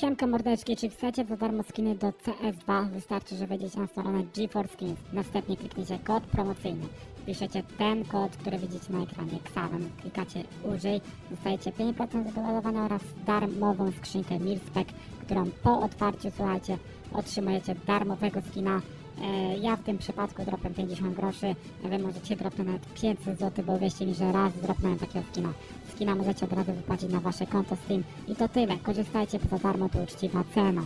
Siemka mordeczki, czy chcecie za darmo skiny do CS2? Wystarczy, że wejdziecie na stronę GeForce Skins. Następnie klikniecie kod promocyjny. Piszecie ten kod, który widzicie na ekranie, Xaven. Klikacie użyj, dostajecie 5% do ładowania oraz darmową skrzynkę Milspec, którą po otwarciu, słuchajcie, otrzymujecie darmowego skina. E, Ja w tym przypadku dropem 50 groszy, wy możecie dropnąć nawet 500 zł, bo wierzcie mi, że raz dropnąłem takiego skina. Skina możecie od razu wypłacić na wasze konto Steam i to tyle. Korzystajcie, bo za darmo to uczciwa cena.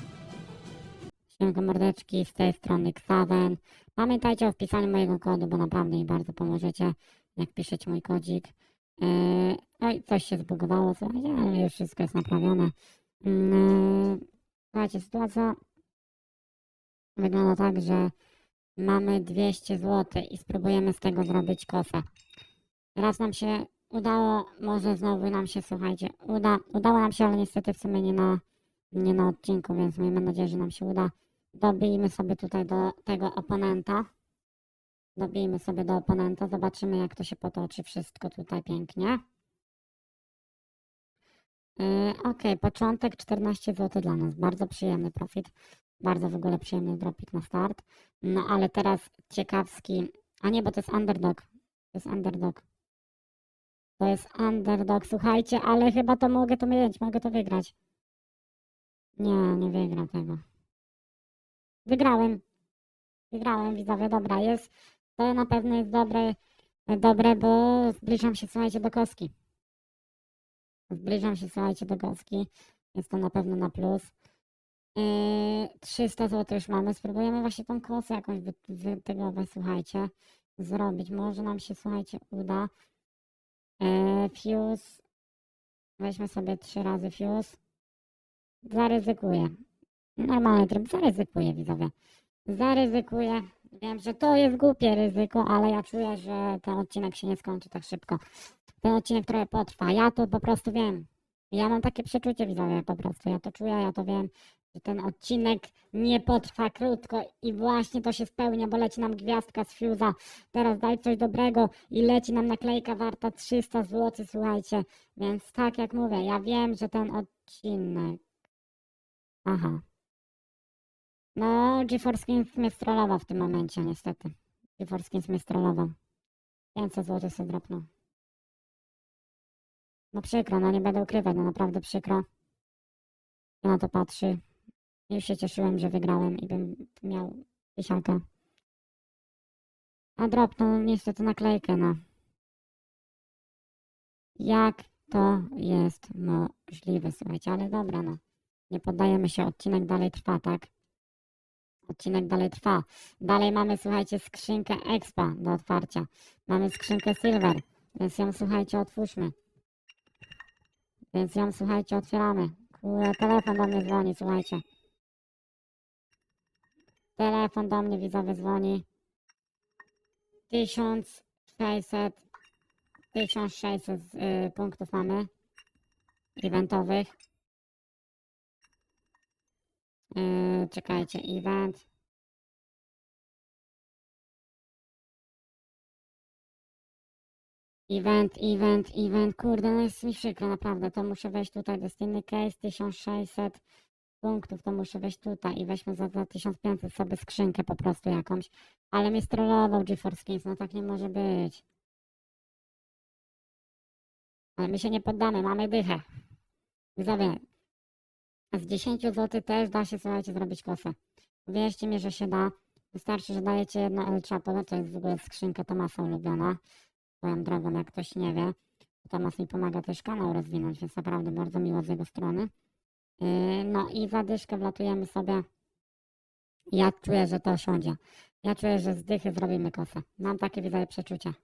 Siemka mordeczki, z tej strony Xaven. Pamiętajcie o wpisaniu mojego kodu, bo naprawdę mi bardzo pomożecie, jak piszecie mój kodzik. Yy, oj, coś się zbugowało, słuchajcie, ale już wszystko jest naprawione. Yy, słuchajcie, sytuacja wygląda tak, że mamy 200 zł i spróbujemy z tego zrobić kosę. Raz nam się udało, może znowu nam się, słuchajcie, uda. Udało nam się, ale niestety w sumie nie na, nie na odcinku, więc miejmy nadzieję, że nam się uda. Dobijmy sobie tutaj do tego oponenta. Dobijmy sobie do oponenta, zobaczymy jak to się potoczy wszystko tutaj pięknie. Yy, ok, początek 14 zł dla nas, bardzo przyjemny profit, bardzo w ogóle przyjemny dropik na start. No ale teraz ciekawski, a nie, bo to jest underdog, to jest underdog. To jest underdog, słuchajcie, ale chyba to mogę to mieć, mogę to wygrać. Nie, nie wygram tego. Wygrałem. Wygrałem, widzowie, dobra, jest. To na pewno jest dobre, dobre, bo zbliżam się, słuchajcie, do koski. Zbliżam się, słuchajcie, do koski. Jest to na pewno na plus. Yy, 300 zł już mamy. Spróbujemy właśnie tą kosę jakąś wy, wytegować, słuchajcie, zrobić. Może nam się, słuchajcie, uda. Yy, fuse. Weźmy sobie trzy razy fuse. Zaryzykuję. Normalny tryb. Zaryzykuję, widzowie. Zaryzykuję. Wiem, że to jest głupie ryzyko, ale ja czuję, że ten odcinek się nie skończy tak szybko. Ten odcinek trochę potrwa. Ja to po prostu wiem. Ja mam takie przeczucie, widzowie, po prostu. Ja to czuję, ja to wiem, że ten odcinek nie potrwa krótko i właśnie to się spełnia, bo leci nam gwiazdka z Fuse'a. Teraz daj coś dobrego i leci nam naklejka warta 300 zł, słuchajcie. Więc tak jak mówię, ja wiem, że ten odcinek... Aha. No, GeForce Skins mnie strollował w tym momencie, niestety. GeForce Skins mnie strollował. 500 zł sobie dropnął. No przykro, no nie będę ukrywać, no naprawdę przykro. Kto na to patrzy. Już się cieszyłem, że wygrałem i bym miał tysiaka. A dropnął niestety naklejkę, no. Jak to jest możliwe, słuchajcie, ale dobra, no. Nie poddajemy się, odcinek dalej trwa, tak? Odcinek dalej trwa. Dalej mamy, słuchajcie, skrzynkę Expa do otwarcia. Mamy skrzynkę Silver, więc ją, słuchajcie, otwórzmy. Więc ją, słuchajcie, otwieramy. Kurde, telefon do mnie dzwoni, słuchajcie. Telefon do mnie, widzowie, dzwoni. 1600 1600 y, punktów mamy eventowych. Yy, czekajcie, event. Event, event, event. Kurde, no jest mi przykro, naprawdę. To muszę wejść tutaj. Destiny Case 1600 punktów. To muszę wejść tutaj i weźmy za 2500 sobie skrzynkę po prostu jakąś. Ale mnie strollował GeForce no tak nie może być. Ale my się nie poddamy, mamy dychę. Widzowie, z 10 zł też da się, słuchajcie, zrobić kosę. Wierzcie mi, że się da. Wystarczy, że dajecie jedno El Chapo, to jest w ogóle skrzynka Tomasa ulubiona. Swoją drogą, jak ktoś nie wie, Tomas mi pomaga też kanał rozwinąć, więc naprawdę bardzo miło z jego strony. Yy, no i za dyszkę wlatujemy sobie. Ja czuję, że to osiądzie. Ja czuję, że z dychy zrobimy kosę. Mam takie widzowie przeczucia.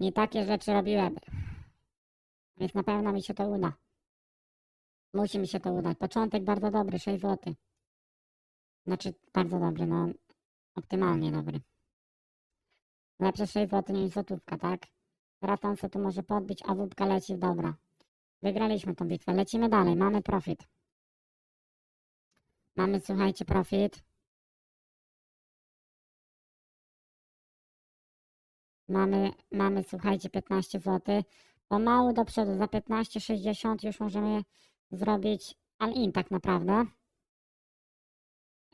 Nie takie rzeczy robiłem. Więc na pewno mi się to uda. Musi mi się to udać. Początek bardzo dobry, 6 zł. Znaczy bardzo dobry, no optymalnie dobry. Lepsze 6 zł niż złotówka, tak? Teraz on se tu może podbić, a wódka leci dobra. Wygraliśmy tą bitwę. Lecimy dalej, mamy profit. Mamy, słuchajcie, profit. Mamy, mamy, słuchajcie, 15 zł. Pomału do przodu, za 15,60 już możemy zrobić all-in tak naprawdę.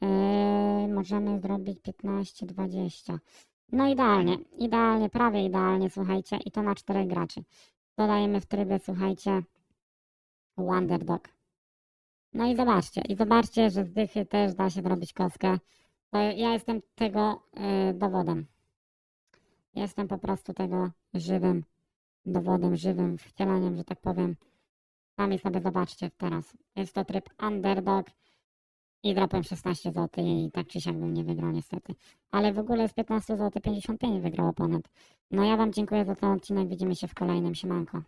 Yy, możemy zrobić 15-20. No idealnie, idealnie, prawie idealnie, słuchajcie, i to na czterech graczy. Dodajemy w trybie, słuchajcie, Wonderdog. No i zobaczcie, i zobaczcie, że z dychy też da się zrobić kostkę. To ja jestem tego yy, dowodem. Jestem po prostu tego żywym dowodem, żywym wcieleniem, że tak powiem. Sami sobie zobaczcie teraz. Jest to tryb underdog i dropem 16 zł i tak czy siak bym nie wygrał niestety. Ale w ogóle z 15 zł 55 wygrał oponent. No ja wam dziękuję za ten odcinek, widzimy się w kolejnym, siemanko.